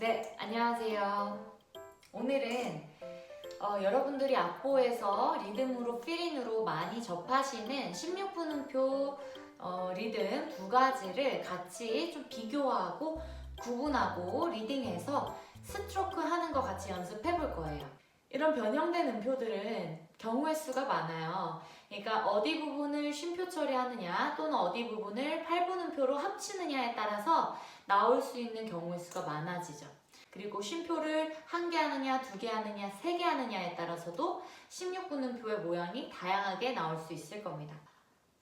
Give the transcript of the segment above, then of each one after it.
네, 안녕하세요. 오늘은 어, 여러분들이 악보에서 리듬으로 필인으로 많이 접하시는 16분음표 어, 리듬 두 가지를 같이 좀 비교하고 구분하고 리딩해서 스트로크 하는 거 같이 연습해 볼 거예요. 이런 변형된 음표들은 경우의 수가 많아요. 그러니까 어디 부분을 쉼표 처리하느냐 또는 어디 부분을 8분음표로 합치느냐에 따라서 나올 수 있는 경우의 수가 많아지죠. 그리고 쉼표를 한 개 하느냐, 두 개 하느냐, 세 개 하느냐에 따라서도 16분음표의 모양이 다양하게 나올 수 있을 겁니다.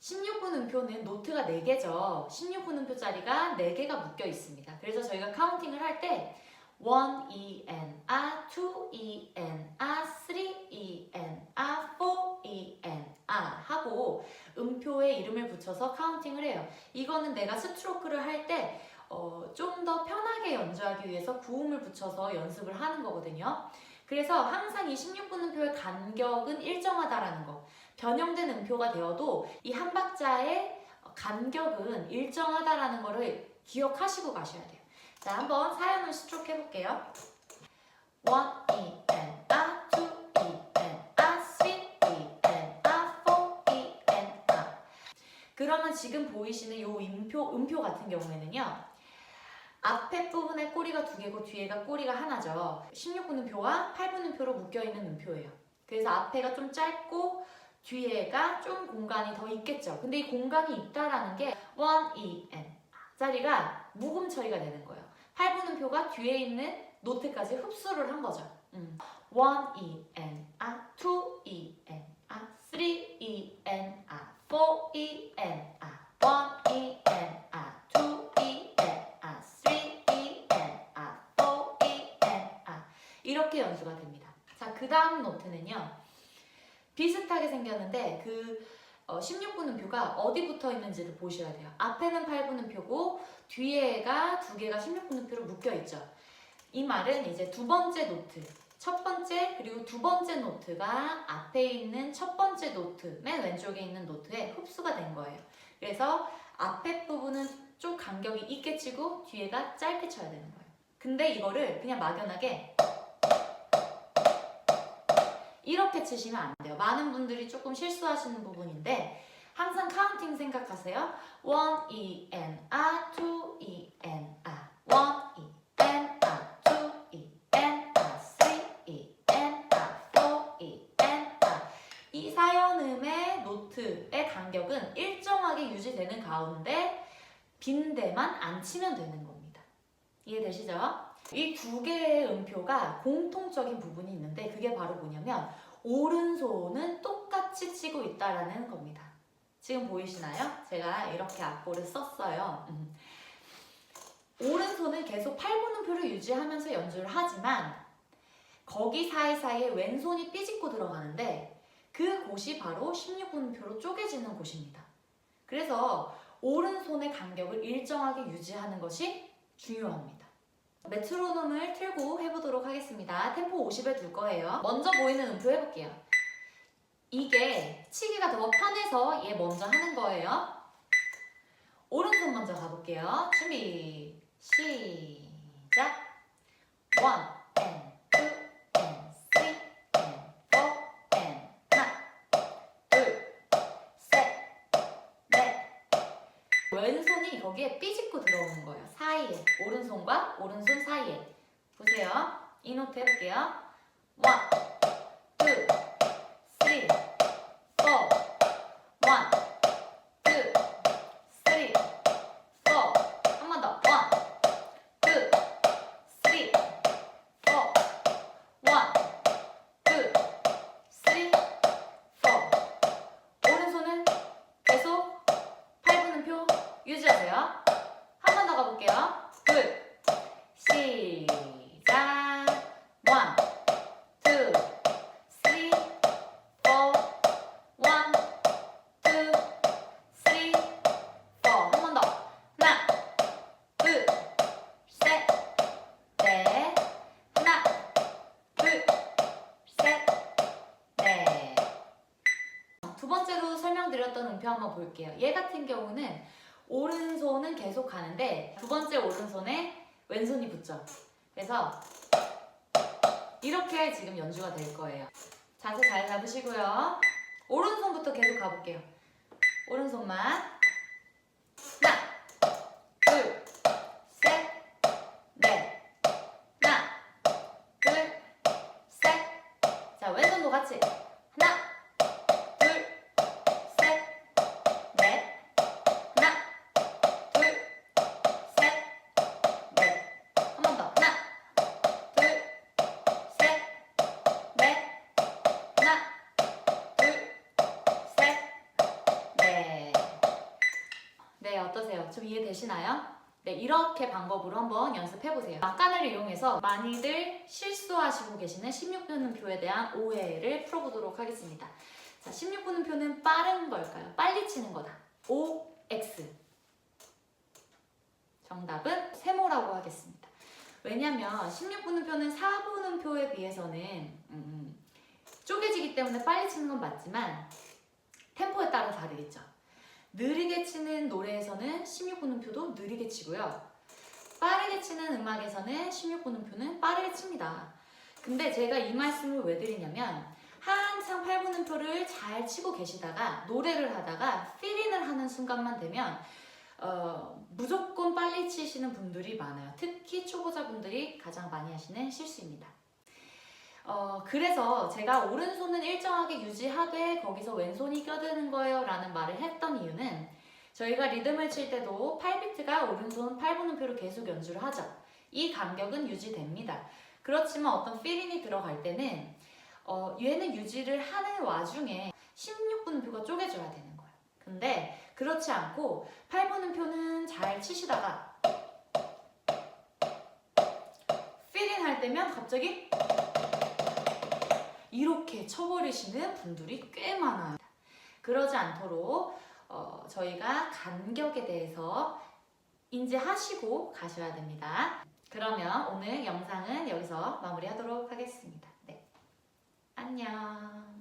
16분음표는 노트가 4개죠. 16분음표짜리가 4개가 묶여 있습니다. 그래서 저희가 카운팅을 할때 1, 2, N, A, 2, E, N, A, 3, E, N, A, 4, E, N, A 하고 음표에 이름을 붙여서 카운팅을 해요. 이거는 내가 스트로크를 할 때 어, 좀 더 편하게 연주하기 위해서 구음을 붙여서 연습을 하는 거거든요. 그래서 항상 이 16분 음표의 간격은 일정하다라는 거. 변형된 음표가 되어도 이 한 박자의 간격은 일정하다라는 거를 기억하시고 가셔야 돼요. 자, 한번 사연을 스트로크 해볼게요. 1, 2, N, A, 2, E, N, A, 3, E, N, A, 4, E, A. 그러면 지금 보이시는 이 음표, 음표 같은 경우에는요. 앞에 부분에 꼬리가 두 개고 뒤에가 꼬리가 하나죠. 16분음표와 8분음표로 묶여있는 음표예요. 그래서 앞에가 좀 짧고 뒤에가 좀 공간이 더 있겠죠. 근데 이 공간이 있다라는 게 1, 2, N 짜리가 묵음 처리가 되는 거예요. 8분음표가 뒤에 있는 노트까지 흡수를 한 거죠. 음. 1, 2, N, 아, 2, 그 다음 노트는요. 비슷하게 생겼는데 그 어, 16분음표가 어디 붙어 있는지를 보셔야 돼요. 앞에는 8분음표고 뒤에가 두 개가 16분음표로 묶여 있죠. 이 말은 이제 두 번째 노트, 첫 번째 그리고 두 번째 노트가 앞에 있는 첫 번째 노트, 맨 왼쪽에 있는 노트에 흡수가 된 거예요. 그래서 앞에 부분은 좀 간격이 있게 치고 뒤에가 짧게 쳐야 되는 거예요. 근데 이거를 그냥 막연하게 이렇게 치시면 안 돼요. 많은 분들이 조금 실수하시는 부분인데 항상 카운팅 생각하세요. 1, 2, N, A, 2, E, N, A 1, 2, N, A, 2, E, N, A 3, E, N, A 4, E, N, A 이 사연음의 노트의 간격은 일정하게 유지되는 가운데 빈대만 안 치면 되는 겁니다. 이해되시죠? 이 두 개의 음표가 공통적인 부분이 있는데 그게 바로 뭐냐면 오른손은 똑같이 치고 있다라는 겁니다. 지금 보이시나요? 제가 이렇게 악보를 썼어요. 음. 오른손은 계속 8분음표를 유지하면서 연주를 하지만 거기 사이사이에 왼손이 삐집고 들어가는데 그 곳이 바로 16분음표로 쪼개지는 곳입니다. 그래서 오른손의 간격을 일정하게 유지하는 것이 중요합니다. 메트로놈을 틀고 해보도록 하겠습니다. 템포 50에 둘 거예요. 먼저 보이는 음표 해볼게요. 이게 치기가 더 편해서 얘 먼저 하는 거예요. 오른손 먼저 가볼게요. 준비, 시작. 1, 왼손이 거기에 삐집고 들어오는 거예요. 사이에 오른손과 오른손 사이에 보세요. 이 노트 해볼게요. 1, 두 번째로 설명드렸던 음표 한번 볼게요. 얘 같은 경우는 오른손은 계속 가는데 두 번째 오른손에 왼손이 붙죠. 그래서 이렇게 지금 연주가 될 거예요. 자세 잘 잡으시고요. 오른손부터 계속 가볼게요. 오른손만. 좀 이해되시나요? 네, 이렇게 방법으로 한번 연습해보세요. 막간을 이용해서 많이들 실수하시고 계시는 16분음표에 대한 오해를 풀어보도록 하겠습니다. 자, 16분음표는 빠른 걸까요? 빨리 치는 거다. OX. 정답은 세모라고 하겠습니다. 왜냐면 16분음표는 4분음표에 비해서는 음, 쪼개지기 때문에 빨리 치는 건 맞지만 템포에 따라 다르겠죠. 느리게 치는 노래에서는 16분음표도 느리게 치고요. 빠르게 치는 음악에서는 16분음표는 빠르게 칩니다. 근데 제가 이 말씀을 왜 드리냐면 한창 8분음표를 잘 치고 계시다가 노래를 하다가 필인을 하는 순간만 되면 어, 무조건 빨리 치시는 분들이 많아요. 특히 초보자분들이 가장 많이 하시는 실수입니다. 어, 그래서 제가 오른손은 일정하게 유지하되 거기서 왼손이 껴드는 거예요 라는 말을 했던 이유는 저희가 리듬을 칠 때도 8비트가 오른손 8분음표로 계속 연주를 하죠. 이 간격은 유지됩니다. 그렇지만 어떤 필인이 들어갈 때는 어, 얘는 유지를 하는 와중에 16분음표가 쪼개져야 되는 거예요. 근데 그렇지 않고 8분음표는 잘 치시다가 필인 할 때면 갑자기 이렇게 쳐버리시는 분들이 꽤 많아요. 그러지 않도록 어, 저희가 간격에 대해서 인지하시고 가셔야 됩니다. 그러면 오늘 영상은 여기서 마무리하도록 하겠습니다. 네. 안녕.